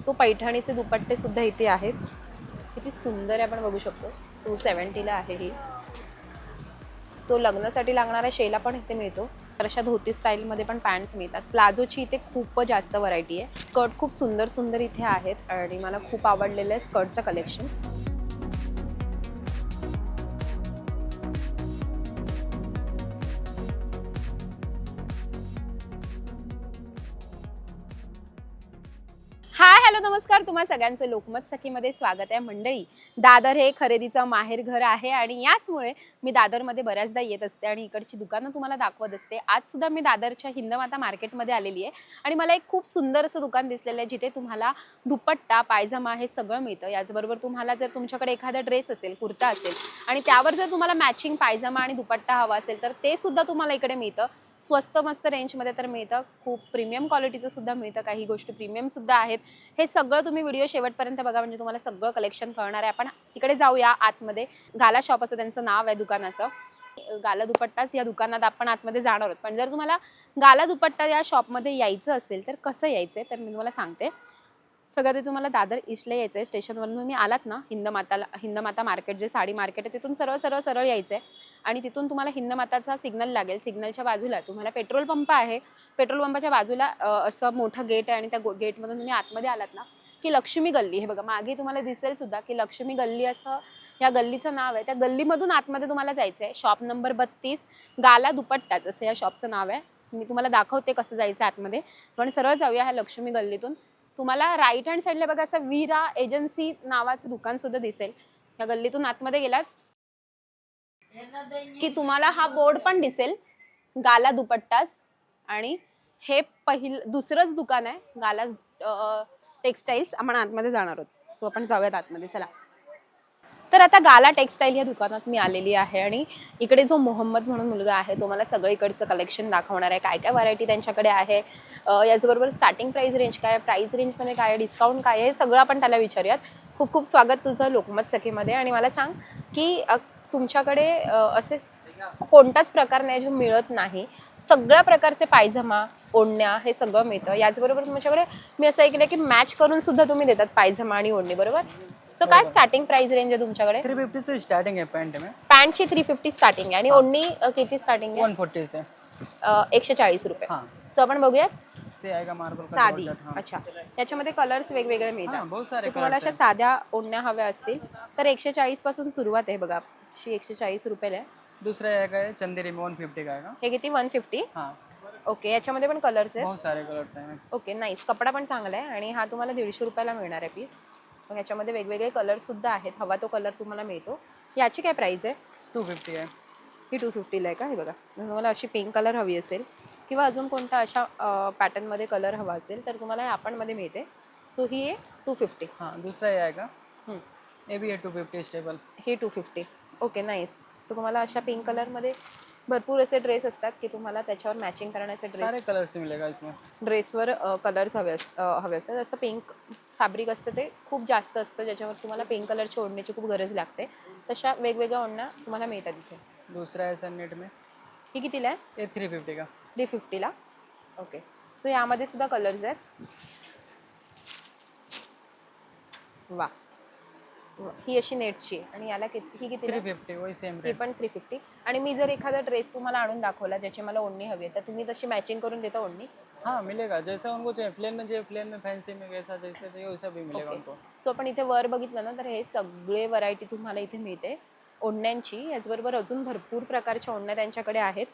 So पैठणीचे दुपट्टे सुद्धा इथे आहेत. किती सुंदर आहे आपण बघू शकतो. टू सेवन्टीला आहे ही. सो लग्नासाठी लागणारा शेला पण इथे मिळतो. तर अशा धोती स्टाईलमध्ये पण पॅन्ट्स मिळतात. प्लाझोची इथे खूप जास्त व्हरायटी आहे. स्कर्ट खूप सुंदर सुंदर इथे आहेत. आणि मला खूप आवडलेलं आहे स्कर्टचं कलेक्शन हॅलो नमस्कार. तुम्हा सगळ्यांचं लोकमत सखीमध्ये स्वागत आहे. मंडळी दादर हे खरेदीचं माहेर घर आहे आणि याचमुळे मी दादरमध्ये बऱ्याचदा येत असते आणि इकडची दुकानं तुम्हाला दाखवत असते. आज सुद्धा मी दादरच्या हिंदमाता मार्केटमध्ये आलेली आहे आणि मला एक खूप सुंदर असं दुकान दिसलेलं आहे जिथे तुम्हाला दुपट्टा पायजमा हे सगळं मिळतं. याचबरोबर तुम्हाला जर तुमच्याकडे एखादा ड्रेस असेल कुर्ता असेल आणि त्यावर जर तुम्हाला मॅचिंग पायजमा आणि दुपट्टा हवा असेल तर ते सुद्धा तुम्हाला इकडे मिळतं. स्वस्त मस्त रेंजमध्ये तर मिळतं. खूप प्रीमियम क्वालिटीचं सुद्धा मिळतं. काही गोष्टी प्रीमियम सुद्धा आहेत. हे सगळं तुम्ही व्हिडिओ शेवटपर्यंत बघा. म्हणजे तुम्हाला सगळं कलेक्शन कळणार आहे. आपण तिकडे जाऊया आतमध्ये. गाला शॉप असं त्यांचं नाव आहे दुकानाचं. गाला दुपट्टाच या दुकानात आपण आतमध्ये जाणार आहोत. पण जर तुम्हाला गाला दुपट्टा या शॉपमध्ये यायचं असेल तर कसं यायचं तर मी तुम्हाला सांगते. सगळं ते तुम्हाला दादर ईस्टला यायचं आहे स्टेशनवरून तुम्ही आलात ना हिंदमाताला हिंदमाता मार्केट जे साडी मार्केट आहे तिथून सरळ सरळ सरळ यायचं आहे आणि तिथून तुम्हाला हिंदमाताचा सिग्नल लागेल. सिग्नलच्या बाजूला तुम्हाला पेट्रोल पंप आहे. पेट्रोल पंपाच्या बाजूला असं मोठं गेट आहे आणि त्या गेटमधून तुम्ही आतमध्ये आलात ना की लक्ष्मी गल्ली. हे बघा मागे तुम्हाला दिसेल सुद्धा की लक्ष्मी गल्ली असं या गल्लीचं नाव आहे. त्या गल्लीमधून आतमध्ये तुम्हाला जायचं आहे शॉप नंबर बत्तीस गाला दुपट्टाच असं या शॉपचं नाव आहे. मी तुम्हाला दाखवते कसं जायचं आतमध्ये. पण सरळ जाऊया ह्या लक्ष्मी गल्लीतून. तुम्हाला राईट हँड साईडला बघा असं वीरा एजन्सी नावाचं दुकान सुद्धा दिसेल. या गल्लीतून आतमध्ये गेलात की तुम्हाला हा बोर्ड पण दिसेल गाला दुपट्टाच. आणि हे पहिल दुसरंच दुकान आहे गाला टेक्सटाईल्स आपण आतमध्ये जाणार आहोत. सो आपण जाऊयात आतमध्ये. चला. तर आता गाला टेक्सटाईल या दुकानात मी आलेली आहे आणि इकडे जो मोहम्मद म्हणून मुलगा आहे तो मला सगळं इकडचं कलेक्शन दाखवणार आहे. काय काय व्हरायटी त्यांच्याकडे आहे? याचबरोबर स्टार्टिंग प्राईस रेंज काय आहे? प्राईस रेंजमध्ये काय आहे? डिस्काउंट काय आहे? हे सगळं आपण त्याला विचारूयात. खूप खूप स्वागत तुझं लोकमत सखीमध्ये. आणि मला सांग की तुमच्याकडे असे कोणताच प्रकार नाही जो मिळत नाही. सगळ्या प्रकारचे पायजमा ओढण्या हे सगळं मिळतं. याचबरोबर तुमच्याकडे मी असं ऐकलं की मॅच करून सुद्धा तुम्ही देतात पायजमा आणि ओढणी बरोबर? सो काय स्टार्टिंग प्राइस रेंज आहे तुमच्याकडे? थ्री फिफ्टी से स्टार्टिंग है पैंट में पॅन्टची थ्री फिफ्टी स्टार्टिंग आहे. आणि ओढणी अ, किती स्टार्टिंग आहे? वन फोर्टी से अ, एकशे चाळीस रुपये. हाँ. सो आपण बघूयात. ते आएगा मार्बल का साधी. जॉर्जेट, हाँ. अच्छा. याच्यामध्ये कलर्स वेगवेगळे हाँ, मिळतात बहुत सारे So तुम्हाला अशा साध्या ओढण्या हव्या असतील तर एकशे चाळीसपासून सुरुवात आहे बघा. अशी एकशे चाळीस रुपयाला आहे. दूसरा आएगा ये चंदेरी वन फिफ्टी का? आएगा हे किती? वन फिफ्टी हाँ. ओके याच्यामध्ये पण कलर्स आहेत? बहुत सारे कलर्स हैं ओके नाईस कपडा पण चांगला आहे आणि हा तुम्हाला दीडशे रुपयाला मिळणार आहे पीस मग ह्याच्यामध्ये वेगवेगळे कलर सुद्धा आहेत. हवा तो कलर तुम्हाला मिळतो. याची काय प्राइस आहे? टू फिफ्टी है ही टू फिफ्टीला आहे का? हे बघा. तुम्हाला अशी पिंक कलर हवी असेल किंवा अजून कोणता अशा पॅटर्नमध्ये कलर हवा असेल तर तुम्हाला हे आपणमध्ये मिळते. सो ही आहे टू फिफ्टी हाँ दूसरा आएगा ये भी है टू फिफ्टी स्टेबल ही two fifty okay nice so तुम्हाला अशा पिंक कलरमध्ये भरपूर असे ड्रेस असतात की तुम्हाला त्याच्यावर मॅचिंग करण्याचे ड्रेस सारे कलर्स मिलेगा इसमें ड्रेसवर कलर्स हवे अस अ, हवे असतात. जसं पिंक फॅब्रिक असतं ते खूप जास्त असतं ज्याच्यावर तुम्हाला पिंक कलरची ओढण्याची खूप गरज लागते. तशा वेगवेगळ्या ओढण्या तुम्हाला मिळतात इथे. दूसरा है सर नेट में. ही कितीला आहे? ये थ्री फिफ्टी का? थ्री फिफ्टीला ओके सो यामध्ये सुद्धा कलर्स आहेत. वा. ही अशी नेटची आहे. आणि याला किती ही किती थ्री फिफ्टी वही सेम ही रेट पण थ्री फिफ्टी आणि मी जर एखादा ड्रेस तुम्हाला आणून दाखवला ज्याची मला ओढणी हवी आहे तर तुम्ही तशी मॅचिंग करून देता ओढणी? हाँ मिलेगा. जैसा उनको चाहिए प्लेन में चाहिए प्लेन में फैंसी में वैसा जैसा चाहिए वैसा भी मिलेगा उनको सो आपण इथे वर बघितलं ना तर हे सगळे व्हरायटी तुम्हाला इथे मिळते. ओढण्यांची याचबरोबर अजून भरपूर प्रकारच्या ओढण्या त्यांच्याकडे आहेत.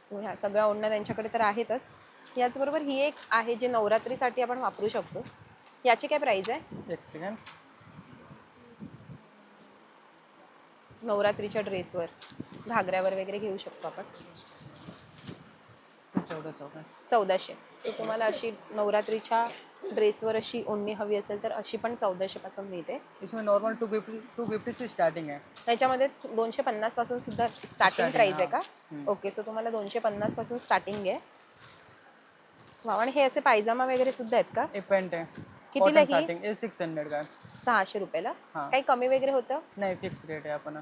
सो ह्या सगळ्या ओढण्या त्यांच्याकडे तर आहेतच. याचबरोबर ही एक आहे जे नवरात्रीसाठी आपण वापरू शकतो. याची काय प्राईज आहे? एक सेकेंड नवरात्रीच्या ड्रेसवर घागऱ्यावर वगैरे घेऊ शकतो आपण. का चौदाशे. सो तुम्हाला अशी नवरात्रीच्या ड्रेसवर अशी ओढणी हवी असेल तर अशी पण चौदाशे पासून मिळते. इसमें normal two fifty two fifty से स्टार्टिंग है त्याच्यामध्ये दोनशे पन्नासपासून सुद्धा स्टार्टिंग प्राइस आहे. का? ओके सो तुम्हाला दोनशे पन्नासपासून स्टार्टिंग आहे. वा आणि हे असे पायजामा वगैरे सुद्धा आहेत का? ये पैंट है कितीला कॉटन ही? सिक्स हंड्रेड का है सहाशे रुपयाला? हा. काही कमी वगैरे होतं? नहीं फिक्स रेट है अपना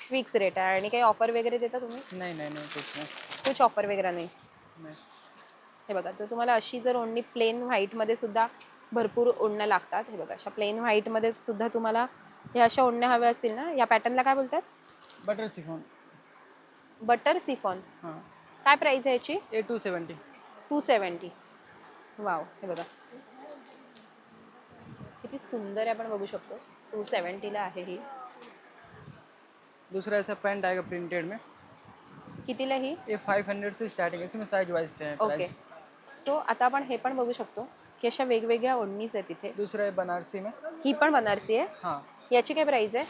फिक्स रेट आहे. आणि काही ऑफर वगैरे देता तुम्ही? नहीं नहीं नहीं कुछ नहीं. कुछ ऑफर वगैरे नाही. नहीं. हे बघा जर तुम्हाला अशी जर ओढणी प्लेन व्हाईटमध्ये सुद्धा भरपूर ओढण्या लागतात हे बघा अशा प्लेन व्हाईटमध्ये सुद्धा तुम्हाला ह्या अशा ओढण्या हव्या असतील ना? या पॅटर्नला काय बोलतात? बटर सिफॉन बटर सिफॉन हां. काय प्राईस आहे याची? ए two seventy two seventy wow हे बघा. किती सुंदर आहे आपण बघू शकतो. टू सेवन्टीला आहे ही. दूसरा ऐसा पैंट आएगा प्रिंटेड में? कितीला ही? ये फाइव हंड्रेड से स्टार्टिंग है इसमें साइज वाइज से है ओके प्राइस सो आता आपण हे पण बघू शकतो की अशा वेगवेगळ्या ओढणीच आहेत तिथे. दूसरा है बनारसी में. ही पण बनारसी आहे. हाँ. याची काय प्राईस आहे?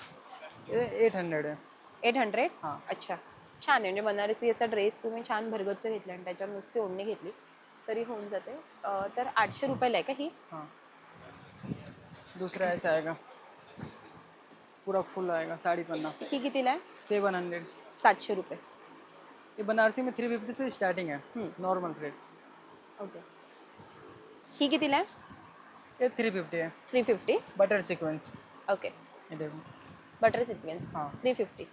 ये एट हंड्रेड है एट हंड्रेड हां. अच्छा. छान आहे. म्हणजे बनारसी असा ड्रेस तुम्ही छान भरगतचं घेतला आणि त्याच्यावर नुसती ओढणी घेतली तरी होऊन जाते. अं, तर आठशे रुपयाला आहे का ही? हाँ. दूसरा ऐसा आएगा। पूरा फुल आएगा साड़ी पन्ना ही कितीला आहे? सेवन हंड्रेड सातशे रुपये. ये बनारसी में थ्री फिफ्टी से स्टार्टिंग है। नॉर्मल रेट ओके ही कितीला आहे? ये थ्री फिफ्टी है। Three fifty butter sequence okay ये देखो। बटर सिक्वेन्स हाँ। थ्री फिफ्टी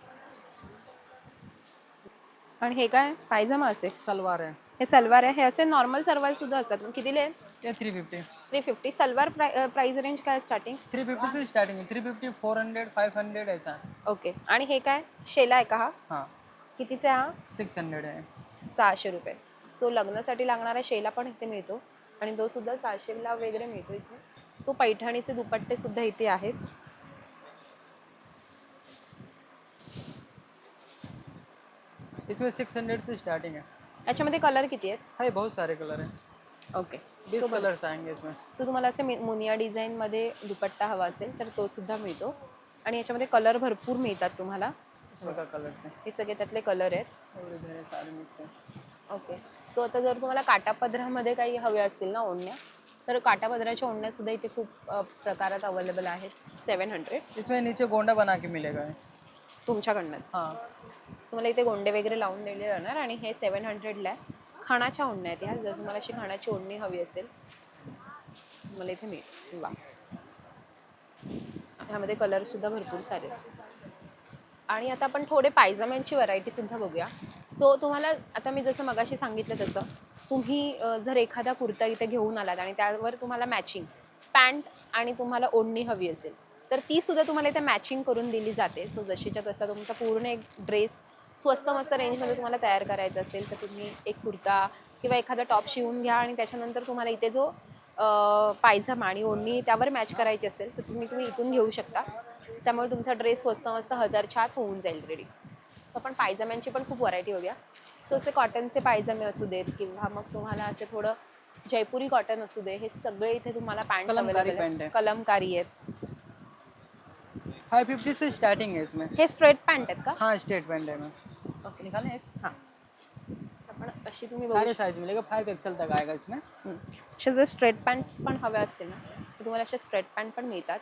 आणि हे काय? पायजमा असे? सलवार है। हे सलवार आहे. हे असे नॉर्मल सलवार सुद्धा असतात. मग कितीले आहेत ये three fifty three fifty. Salwar price range काय स्टार्टिंग थ्री फिफ्टी से स्टार्टिंग है three fifty four hundred five hundred ऐसा है ओके आणि हे काय? शेला आहे का हा? हाँ. कितीचा आहे हा? सिक्स हंड्रेड है सहाशे रुपये. सो लग्नासाठी लागणारा शेला पण इथे मिळतो. आणि तो सुद्धा सहाशेला वगैरे मिळतो इथे. सो पैठणीचे दुपट्टे सुद्धा इथे आहेत. इसमें सिक्स हंड्रेड से स्टार्टिंग है याच्यामध्ये कलर किती आहेत? है बहुत सारे कलर हैं ओके बीस कलर्स आएंगे इसमें सो तुम्हाला असे मि- मुनिया डिझाईनमध्ये दुपट्टा हवा असेल तर तो सुद्धा मिळतो. आणि याच्यामध्ये कलर भरपूर मिळतात तुम्हाला. उसमें का कलर्स हैं हे सगळे त्यातले कलर आहेत. और इधर सारे मिक्स हैं ओके सो आता जर तुम्हाला काटापदरामध्ये काही हवे असतील ना ओढण्या तर काटापदराच्या ओढण्या सुद्धा इथे खूप अ, प्रकारात अवेलेबल आहेत. सेवन हंड्रेड इसमें नीचे गोंडा बना के मिलेगा. ये। तुमच्याकडनंच. हाँ. तुम्हाला इथे गोंडे वगैरे लावून दिले जाणार आणि हे सेवन हंड्रेडला आहे. खाणाच्या ओढण्या आहेत ह्या जर तुम्हाला अशी खाणाची ओढणी हवी असेल तुम्हाला इथे मिळेल वा. ह्यामध्ये कलर सुद्धा भरपूर सारे आहेत. आणि आता आपण थोडे पायजम्यांची व्हरायटी सुद्धा बघूया. सो तुम्हाला आता मी जसं मगाशी सांगितलं तसं तुम्ही जर एखादा कुर्ता इथे घेऊन आलात आणि त्यावर तुम्हाला मॅचिंग पॅन्ट आणि तुम्हाला ओढणी हवी असेल तर ती सुद्धा तुम्हाला इथे मॅचिंग करून दिली जाते. सो जशीच्या तसा तुमचा पूर्ण एक ड्रेस स्वस्त मस्त रेंजमध्ये तुम्हाला तयार करायचा असेल तर तुम्ही एक कुर्ता किंवा एखादा टॉप शिवून घ्या आणि त्याच्यानंतर तुम्हाला इथे जो अ, पायजामा आणि ओढणी त्यावर मॅच करायची असेल तर तुम्ही तुम्ही इथून घेऊ शकता. त्यामुळे तुमचा ड्रेस स्वस्त मस्त हजारच्या आत होऊन जाईल रेडी सो आपण पायजाम्यांची पण खूप व्हरायटी बघूया. सो असे कॉटनचे पायजामे असू देत किंवा मग तुम्हाला असे थोडं जयपुरी कॉटन असू दे हे सगळे इथे तुम्हाला पॅन्ट अवेलेबल. कलमकारी आहेत. फाइव फिफ्टी से स्टार्टिंग है इसमें। हे स्ट्रेट पॅन्ट आहेत का? हाँ स्टेट पैंट है में। ओके. निकालें एक? हां. आपण अशी तुम्ही बघू सारे साइज मिलेगा फाइव एक्सएल तक आएगा इसमें। हम्म. अशा जर स्ट्रेट पॅन्ट्स पण हव्या असतील ना तर तुम्हाला अशा स्ट्रेट पॅन्ट पण मिळतात.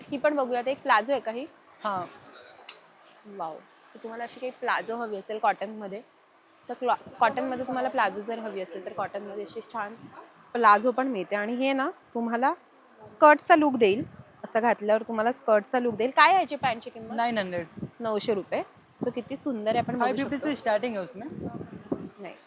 ही पण बघूयात एक प्लाझो आहे का ही? हाँ. वाव सो तुम्हाला अशी काही प्लाझो हवी असेल कॉटनमध्ये तर क्लॉ कॉटनमध्ये तुम्हाला प्लाझो जर हवी असेल तर कॉटनमध्ये अशी छान प्लाझो पण मिळते. आणि हे ना तुम्हाला स्कर्टचा लुक देईल. असं घातल्यावर तुम्हाला स्कर्टचा लुक देईल. काय आहे याची पॅन्टची किंमत? Nine hundred. नऊशे रुपये. सो किती सुंदर आहे आपण फाइव बघू फिफ्टी शकतो. से स्टार्टिंग है उसमें. नाईस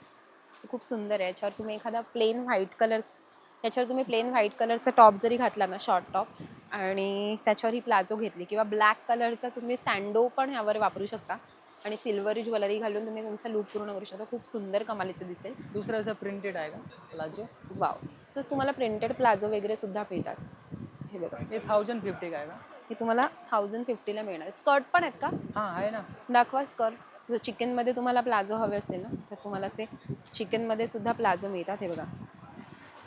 सो खूप सुंदर आहे. याच्यावर तुम्ही एखादा प्लेन व्हाईट कलर्स याच्यावर तुम्ही प्लेन व्हाईट कलरचा टॉप जरी घातला ना शॉर्ट टॉप आणि त्याच्यावर ही प्लाझो घेतली किंवा ब्लॅक कलरचा तुम्ही सँडो पण यावर वापरू शकता. आणि सिल्वरी ज्वेलरी घालून तुम्ही तुमचा लुक पूर्ण करू शकता. खूप सुंदर कमालीचं दिसेल. दूसरा ऐसा प्रिंटेड आएगा प्लाजो वाव तसंच तुम्हाला प्रिंटेड प्लाझो वगैरे सुद्धा मिळतात. हे बघा ये थाउजेंड फिफ्टी का? आएगा हे तुम्हाला थाउजंड फिफ्टीला मिळणार. स्कर्ट पण आहेत का? हाँ है ना. दाखवा स्कर्ट जर चिकनमध्ये तुम्हाला प्लाझो हवे असेल ना तर तुम्हाला असे चिकनमध्ये सुद्धा प्लाझो मिळतात हे बघा.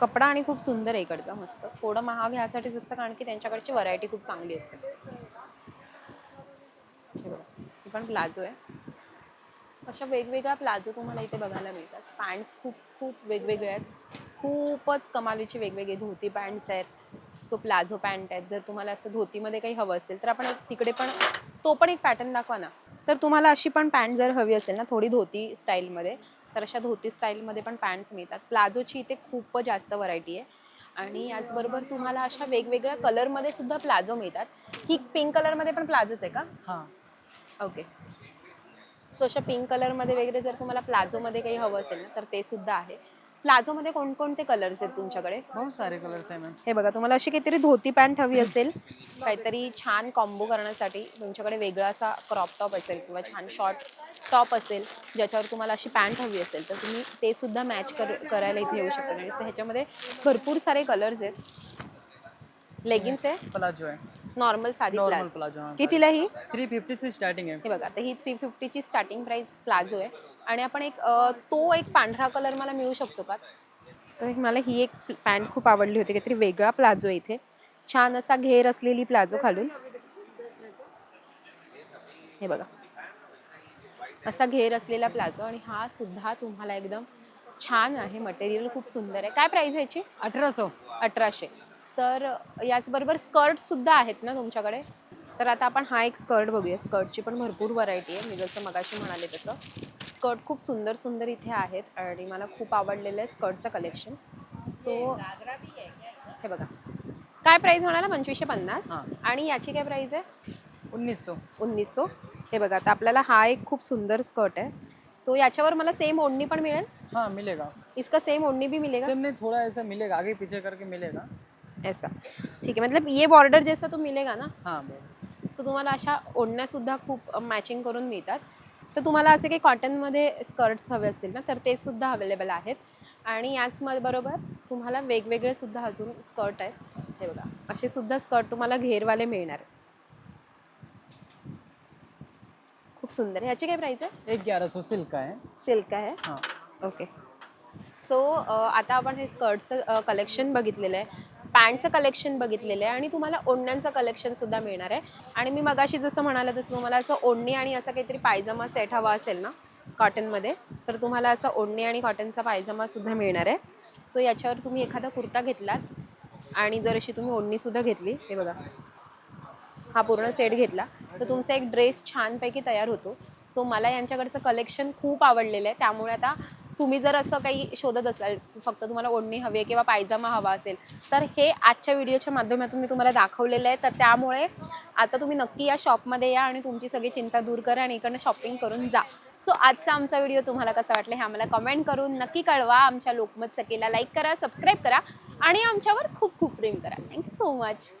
कपडा आणि खूप सुंदर आहे इकडचा मस्त. थोडं महाग ह्यासाठीच असतं कारण की त्यांच्याकडची व्हरायटी खूप चांगली असते. हे बघा हे पण प्लाझो आहे. अशा वेगवेगळ्या प्लाझो तुम्हाला इथे बघायला मिळतात. पॅन्ट्स खूप खूप वेगवेगळे आहेत. खूपच कमालीचे वेगवेगळे धोती पॅन्ट्स आहेत. सो प्लाझो पॅन्ट आहेत जर तुम्हाला असं धोतीमध्ये काही हवं असेल तर आपण एक तिकडे पण तो पण एक पॅटर्न दाखवा ना. तर तुम्हाला अशी पण पॅन्ट जर हवी असेल ना थोडी धोती स्टाईलमध्ये तर अशा धोती स्टाईलमध्ये पण पॅन्ट्स मिळतात. प्लाझोची इथे खूप जास्त व्हरायटी आहे. आणि याचबरोबर तुम्हाला अशा वेगवेगळ्या कलरमध्ये सुद्धा प्लाझो मिळतात. ही पिंक कलरमध्ये पण प्लाझोच आहे का? हाँ. ओके. सो अशा पिंक कलरमध्ये वगैरे जर तुम्हाला प्लाझोमध्ये काही हवं असेल ना तर ते सुद्धा आहे. प्लाझोमध्ये कोणकोणते कलर्स आहेत तुमच्याकडे? बहुत सारे कलर्स आहे मॅम हे बघा तुम्हाला अशी काहीतरी धोती पॅन्ट हवी असेल काहीतरी छान कॉम्बो करण्यासाठी तुमच्याकडे वेगळा असा क्रॉप टॉप असेल किंवा छान शॉर्ट टॉप असेल ज्याच्यावर तुम्हाला अशी पॅन्ट हवी असेल तर तुम्ही ते सुद्धा मॅच कर करायला इथे येऊ शकता. आणि ह्याच्यामध्ये भरपूर सारे कलर्स आहेत. लेगिन्स आहे. प्लाजो आहे. नॉर्मल साधी नॉर्मल प्लाझो कितीला ही? थ्री फिफ्टी स्टार्टिंग आहे. हे बघा तर ही थ्री फिफ्टीची स्टार्टिंग प्राइस प्लाझो आहे. आणि आपण एक तो एक पांढरा कलर मला मिळू शकतो का? तर मला ही एक पॅन्ट खूप आवडली होती काहीतरी वेगळा प्लाझो इथे. छान असा घेर असलेली प्लाझो खालून. हे बघा. असा घेर असलेला प्लाझो आणि हा सुद्धा तुम्हाला एकदम छान आहे मटेरियल खूप सुंदर आहे. काय प्राइस याची? अठरा सौ अठराशे. तर याचबरोबर स्कर्ट सुद्धा आहेत ना तुमच्याकडे? तर आता आपण हा एक स्कर्ट बघूया. स्कर्टची पण भरपूर व्हरायटी आहे. मी जसं मगाशी म्हणाले तसं. स्कर्ट खूप सुंदर सुंदर इथे आहेत आणि मला खूप आवडलेलं आहे स्कर्टचं कलेक्शन. सो हे बघा. काय प्राईस म्हणाला? पंचवीसशे पन्नास. आणि याची काय प्राईस आहे? उन्नीस सौ उन्नीस सो हे बघा आता आपल्याला हा एक खूप सुंदर स्कर्ट आहे. सो याच्यावर मला सेम ओढणी पण मिळेल? हाँ मिलेगा. इसका सेम ओढ़नी भी मिलेगा? सेम नहीं थोड़ा ऐसा मिलेगा. आगे पीछे करके मिलेगा. ऐसा. ठीक है मतलब ये बॉर्डर जैसा तो मिलेगा ना? हाँ सो तुम्हाला अशा ओढण्यासुद्धा खूप मॅचिंग करून मिळतात. तर तुम्हाला असे काही कॉटनमध्ये स्कर्ट्स हवे असतील ना तर ते सुद्धा अवेलेबल आहेत. आणि याच बरोबर तुम्हाला वेगवेगळे सुद्धा अजून स्कर्ट आहेत. हे बघा असे सुद्धा स्कर्ट तुम्हाला घेरवाले मिळणार आहेत. खूप सुंदर. ह्याची काय प्राईस आहे? एक ग्यारह सौ सिल्क का है सिल्क आहे? हाँ. ओके. सो आता आपण हे स्कर्टचं कलेक्शन बघितलेलं आहे. पॅन्टचं कलेक्शन बघितलेलं आहे आणि तुम्हाला ओढण्यांचं कलेक्शन सुद्धा मिळणार आहे. आणि मी मगाशी जसं म्हणालं तसं तुम्हाला असं ओढणी आणि असा काहीतरी पायजमा सेट हवा असेल ना कॉटनमध्ये तर तुम्हाला असं ओढणी आणि कॉटनचा पायजमा सुद्धा मिळणार आहे. सो याच्यावर तुम्ही एखादा कुर्ता घेतलात आणि जर अशी तुम्ही ओढणीसुद्धा घेतली हे बघा हा पूर्ण सेट घेतला तर तुमचा एक ड्रेस छानपैकी तयार होतो. सो मला यांच्याकडचं कलेक्शन खूप आवडलेलं आहे. त्यामुळे आता तुम्ही जर असं काही शोधत असाल फक्त तुम्हाला ओढणी हवी आहे किंवा पायजामा हवा असेल तर हे आजच्या व्हिडिओच्या माध्यमातून मी तुम्हाला दाखवलेलं आहे. तर त्यामुळे आता तुम्ही नक्की या शॉपमध्ये या आणि तुमची सगळी चिंता दूर करा आणि इकडनं शॉपिंग करून जा. सो आजचा आमचा व्हिडिओ तुम्हाला कसा वाटला हे आम्हाला कमेंट करून नक्की कळवा. आमच्या लोकमत सकेला लाईक करा सबस्क्राईब करा आणि आमच्यावर खूप खूप प्रेम करा. Thank you so much